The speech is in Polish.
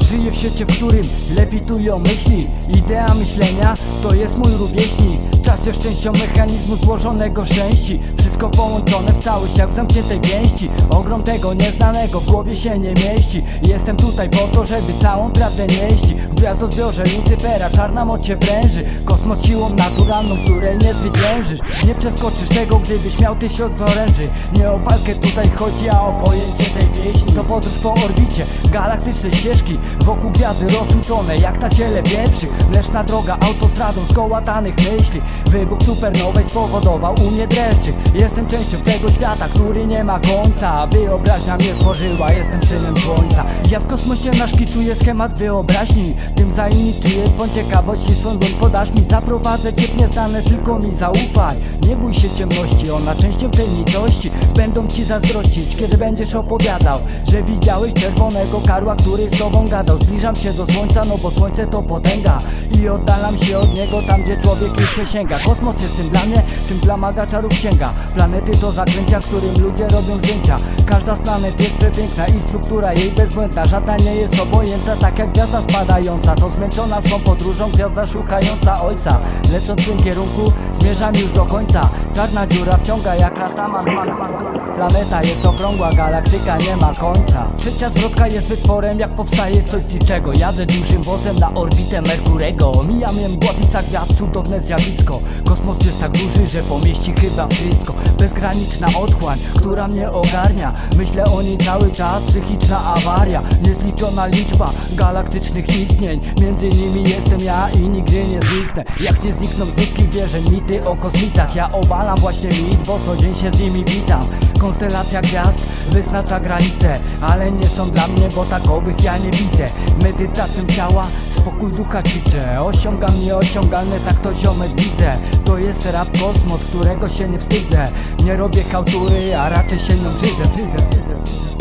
Żyję w świecie, w którym lewitują myśli. Idea myślenia to jest mój rówieśnik Czas jest częścią mechanizmu złożonego z części Wszystko połączone w całość jak w zamkniętej pięści. Ogrom tego nieznanego w głowie się nie mieści. Jestem tutaj po to, żeby całą prawdę nieść. W gwiazdozbiorze Lucyfera czarna moc się pręży. Kosmos siłą naturalną, której nie zwyciężysz Nie przeskoczysz tego, gdybyś miał tysiąc oręży. Nie o walkę tutaj chodzi, a o pojęcie tej pieśni. To podróż po orbicie, galaktycznej ścieżki. Wokół gwiazdy rozrzucone jak na ciele pieprzy. Mleczna droga autostradą z kołatanych myśli Wybuch supernowej spowodował u mnie dreszczyk. Jestem częścią tego świata, który nie ma końca. Wyobraźnia mnie stworzyła, jestem synem słońca. Ja w kosmosie naszkicuję schemat wyobraźni. Tym zainicjuję twą ciekawość i swą podasz mi. Zaprowadzę cię w nieznane, tylko mi zaufaj. Nie bój się ciemności, ona częścią tej nicości Będą ci zazdrościć, kiedy będziesz opowiadał Że widziałeś czerwonego karła, który z tobą gadał. Zbliżam się do słońca, no bo słońce to potęga. I oddalam się od niego tam, gdzie człowiek już nie sięga Kosmos jest tym dla mnie, tym dla maga czarów sięga Planety to zakręcia, którym ludzie robią zdjęcia. Każda z planet jest przepiękna i struktura jej bezbłędna. Żadna nie jest obojętna, tak jak gwiazda spadająca. To zmęczona swą podróżą gwiazda szukająca ojca. Lecąc w tym kierunku, zmierzam już do końca. Czarna dziura wciąga jak rastaman man, man. Planeta jest okrągła, galaktyka nie ma końca. Trzecia zwrotka jest wytworem, jak powstaje coś z niczego. Jadę dużym wozem na orbitę Merkurego. Mija mnie mgławica gwiazd, cudowne zjawisko Kosmos jest tak duży, że pomieści chyba wszystko. Bezgraniczna otchłań, która mnie ogarnia. Myślę o niej cały czas, psychiczna awaria. Niezliczona liczba galaktycznych istnień. Między nimi jestem ja i nigdy nie zniknę. Jak nie znikną z ludzkich wierzeń mity o kosmitach Ja obalam właśnie mit, bo co dzień się z nimi witam. Konstelacja gwiazd wyznacza granice Ale nie są dla mnie, bo takowych ja nie widzę. Medytacją ciała, spokój ducha ćwiczę Osiągam nieosiągalne, tak to ziomek widzę To jest rap kosmos, którego się nie wstydzę Nie robię hałtury, a raczej się nią brzydzę, brzydzę, brzydzę.